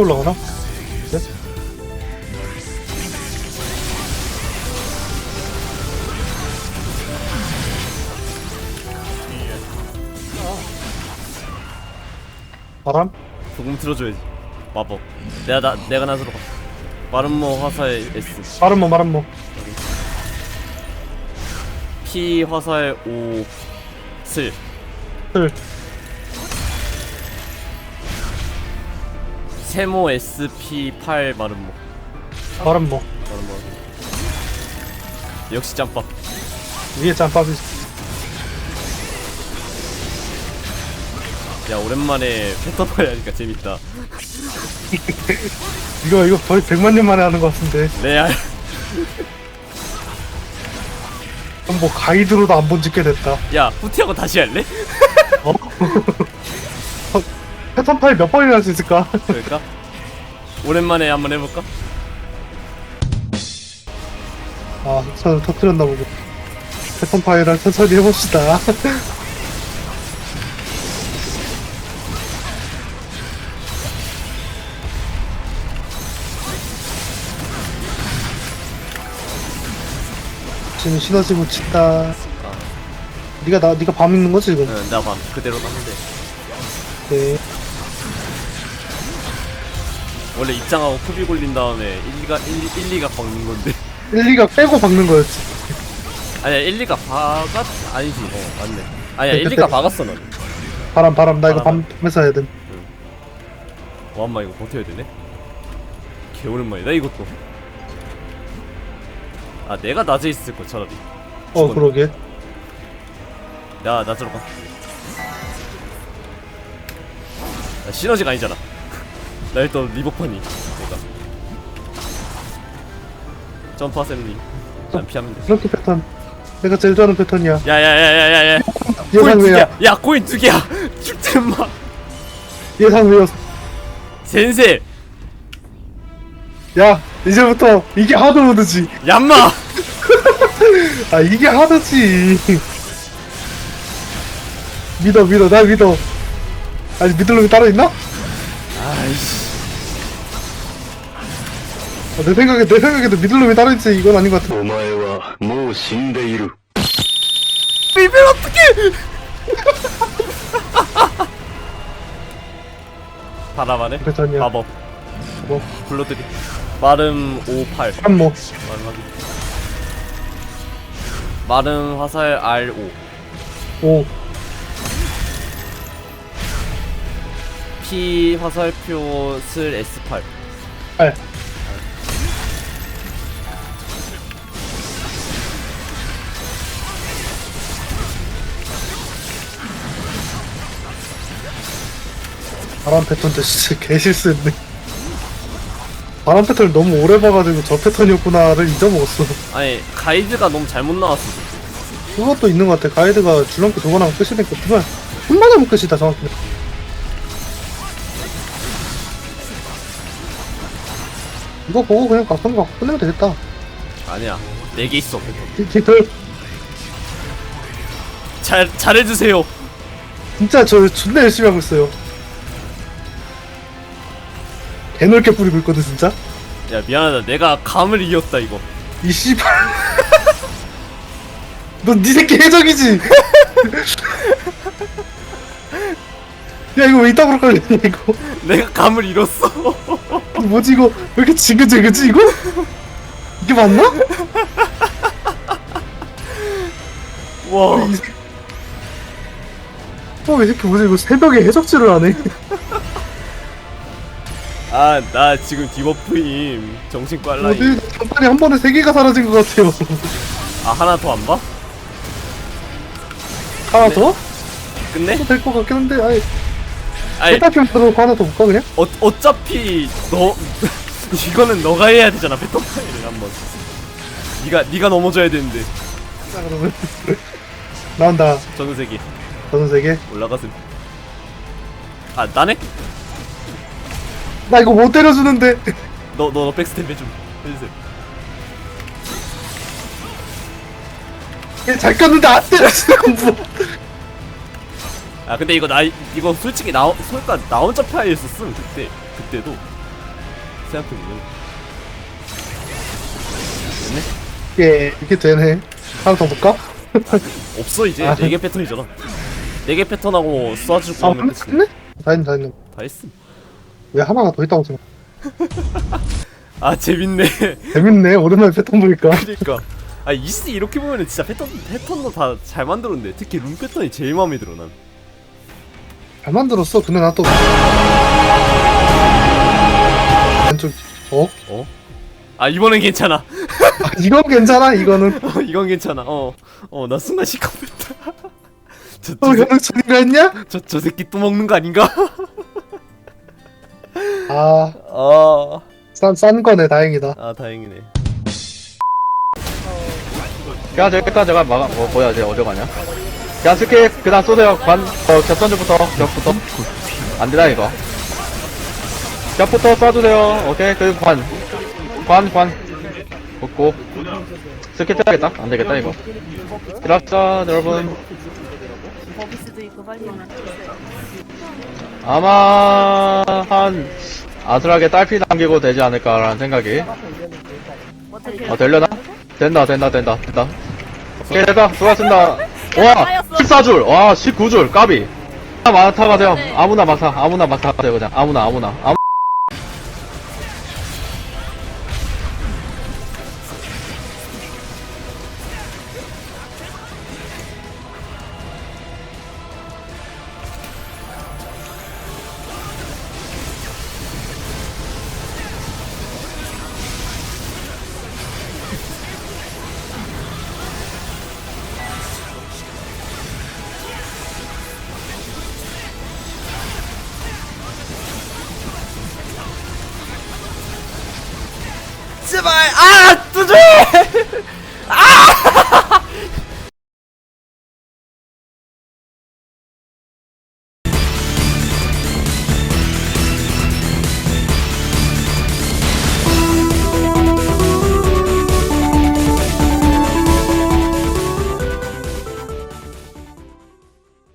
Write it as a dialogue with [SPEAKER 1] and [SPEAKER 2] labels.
[SPEAKER 1] 어떻게 올라가나? 네? 바람?
[SPEAKER 2] 조금 틀어줘야지. 마법. 내가 나 내가 나서로 가. 마름모 화살 S.
[SPEAKER 1] 바람 뭐 바람 뭐
[SPEAKER 2] P 화살 O
[SPEAKER 1] 슬틀
[SPEAKER 2] 세모 SP 8 마름모
[SPEAKER 1] 바람 뭐
[SPEAKER 2] 마름모 역시 짬밥.
[SPEAKER 1] 위에 짬밥이
[SPEAKER 2] 야 오랜만에 패턴파이 하니까 재밌다.
[SPEAKER 1] 이거 이거 거의 100만 년 만에 하는 것 같은데.
[SPEAKER 2] 레알.
[SPEAKER 1] 그럼 뭐 가이드로도 안본 짓게 됐다.
[SPEAKER 2] 야 후티하고 다시 할래?
[SPEAKER 1] 어? 어, 패턴 파일 몇 번이나 할 수 있을까?
[SPEAKER 2] 그럴까? 오랜만에 한번 해볼까?
[SPEAKER 1] 아, 저 터뜨렸나 보고. 패턴 파일을 천천히 해봅시다. 지금 시너지 붙인다. 네가 나 네가 밤 있는 거지 지금?
[SPEAKER 2] 응 나봐 그대로 하는데
[SPEAKER 1] 네.
[SPEAKER 2] 원래 입장하고 쿠비 골린 다음에 1, 2가 1, 1, 2가 박는 건데
[SPEAKER 1] 1, 2가 빼고 박는 거였지.
[SPEAKER 2] 아니야 1, 2가 박았 아니지 어 맞네 아니야 1,
[SPEAKER 1] 그때-
[SPEAKER 2] 2가 박았어 넌
[SPEAKER 1] 바람 바람 나 이거. 밤 밤에서 해야 돼.
[SPEAKER 2] 와엄마 이거 버텨야 되네 개 오랜만이다 이것도 아 내가 낮에 있을 거 차라리
[SPEAKER 1] 어
[SPEAKER 2] 죽었네.
[SPEAKER 1] 그러게.
[SPEAKER 2] 나 낮으로 가 야, 시너지가 아니잖아 나 일단 리버펀이 내가 점프 하셈니 난 피하면 돼.
[SPEAKER 1] 이렇게 패턴. 내가 제일 좋아하는 패턴이야.
[SPEAKER 2] 야야야야야야. 코인 두
[SPEAKER 1] 예상외야.
[SPEAKER 2] 개야. 야 코인 두 개야. 죽지 마.
[SPEAKER 1] 예상 외였어.
[SPEAKER 2] 센세.
[SPEAKER 1] 야 이제부터 이게 하드 모드지.
[SPEAKER 2] 얌마.
[SPEAKER 1] 아 이게 하드지. 믿어 믿어. 나 믿어. 아니 믿을 놈이 따로 있나?
[SPEAKER 2] 아이씨
[SPEAKER 1] 아, 내 생각에 내 생각에도 믿을 놈이 따로 있지 이건 아닌 것 같아
[SPEAKER 3] お前はもう死んでいる
[SPEAKER 2] 비빌 어떡해 바라바네
[SPEAKER 1] 패턴이야
[SPEAKER 2] 마법
[SPEAKER 1] 뭐
[SPEAKER 2] 불러드리 마름 58
[SPEAKER 1] 한모
[SPEAKER 2] 마름 확인 마름 화살 R5
[SPEAKER 1] 오
[SPEAKER 2] P 화살표 슬 S8
[SPEAKER 1] 팔. 바람 패턴도 진짜 개실수했네. 바람 패턴을 너무 오래 봐가지고 저 패턴이었구나를 잊어먹었어.
[SPEAKER 2] 아니 가이드가 너무 잘못 나왔어.
[SPEAKER 1] 그것도 있는 것 같아. 가이드가 줄넘기 끝이니까 두 번, 한번 하면 끝이다, 정확히. 이거 보고 그냥 각성 갖고 끝내면 되겠다.
[SPEAKER 2] 아니야 4개 있어
[SPEAKER 1] 뒷털
[SPEAKER 2] 잘, 잘해주세요
[SPEAKER 1] 진짜 저 존나 열심히 하고 있어요. 개넓게 뿌리고 있거든, 진짜.
[SPEAKER 2] 야 미안하다 내가 감을 이겼다 이거
[SPEAKER 1] 이 씨발. 넌네 새끼 해적이지? 야, 이거 왜 이따구로 걸리냐, 이거.
[SPEAKER 2] 내가 감을 잃었어
[SPEAKER 1] 뭐지, 이거? 왜 이렇게 지근지근지, 이거? 이게 맞나? 와이 새- 어, 이 새끼 뭐지? 이거 새벽에 해적질을 하네.
[SPEAKER 2] 아, 나 지금 디버프임. 정신 빨라.
[SPEAKER 1] 어디 잠깐에 한 번에 세 개가 사라진 것 같아요.
[SPEAKER 2] 아, 하나 더 안 봐?
[SPEAKER 1] 하나 더?
[SPEAKER 2] 끝내?
[SPEAKER 1] 될것 같긴 한데, 아니,
[SPEAKER 2] 아니,
[SPEAKER 1] 들어놓고 하나 더 볼까, 그냥?
[SPEAKER 2] 어, 어차피 너 이거는 너가 해야 되잖아. 파일을 한번. 네가 네가 넘어져야 되는데.
[SPEAKER 1] 자, 그러면. 나온다.
[SPEAKER 2] 전세계
[SPEAKER 1] 저는 세 개.
[SPEAKER 2] 올라가슴. 아, 나네?
[SPEAKER 1] 나 이거 못 때려주는데.
[SPEAKER 2] 너, 너, 너 백스텝 해좀 해주세요.
[SPEAKER 1] 얘잘 꼈는데 안 때려주는 거 뭐.
[SPEAKER 2] 아, 근데 이거 나 이거 솔직히 나 솔까 나 혼자 파이했었음 그때 그때도. 생각해보면.
[SPEAKER 1] 이게 이게 되네. 하나 더 볼까?
[SPEAKER 2] 없어 이제.
[SPEAKER 1] 아.
[SPEAKER 2] 4개 패턴이잖아. 4개 패턴하고 쏴주고
[SPEAKER 1] 아
[SPEAKER 2] 하면
[SPEAKER 1] 근데
[SPEAKER 2] 끝이네?
[SPEAKER 1] 다 했네 다 했네.
[SPEAKER 2] 다 했음.
[SPEAKER 1] 왜 하나가 더 있다고 생각
[SPEAKER 2] 아 재밌네.
[SPEAKER 1] 재밌네. 오랜만에 패턴 보니까.
[SPEAKER 2] 그니까. 아 이스 이렇게 보면은 진짜 패턴 패턴도 다 잘 만들었는데 특히 룸 패턴이 제일 마음에 들어 난
[SPEAKER 1] 잘 만들었어. 근데 나 또 왼쪽 어?
[SPEAKER 2] 어? 아 이번엔 괜찮아.
[SPEAKER 1] 아, 이건 괜찮아? 이거는?
[SPEAKER 2] 어, 이건 괜찮아. 어 어 나 순간 시커했다. 저,
[SPEAKER 1] 어
[SPEAKER 2] 저, 새-
[SPEAKER 1] 현웅천인가 했냐?
[SPEAKER 2] 저, 저 새끼 또 먹는 거 아닌가?
[SPEAKER 1] 아.
[SPEAKER 2] 아,
[SPEAKER 1] 싼, 싼 거네 다행이다.
[SPEAKER 2] 아 다행이네.
[SPEAKER 4] 그냥 저기까지 제가 막아 뭐 뭐야 이제 어디 가냐 그냥 스킵 그다음 쏘세요. 관 어 겹던지부터 겹부터. 안 되나 이거? 겹부터 쏴주세요. 오케이 그리고 관 관 관. 붙고. 스킵 해야겠다. 안 되겠다 이거. 들어왔자 여러분. 아마 한 아슬하게 딸피 남기고 되지 않을까라는 생각이. 어 되려나? 된다 된다 된다 된다. 오케이 됐다. 수고하셨습니다. 와 14줄. 와 19줄. 까비. 아무나 타가세요. 아무나 막타 아무나 막타가세요 그냥. 아무나 아무나. 아무
[SPEAKER 2] 제발 아 두줄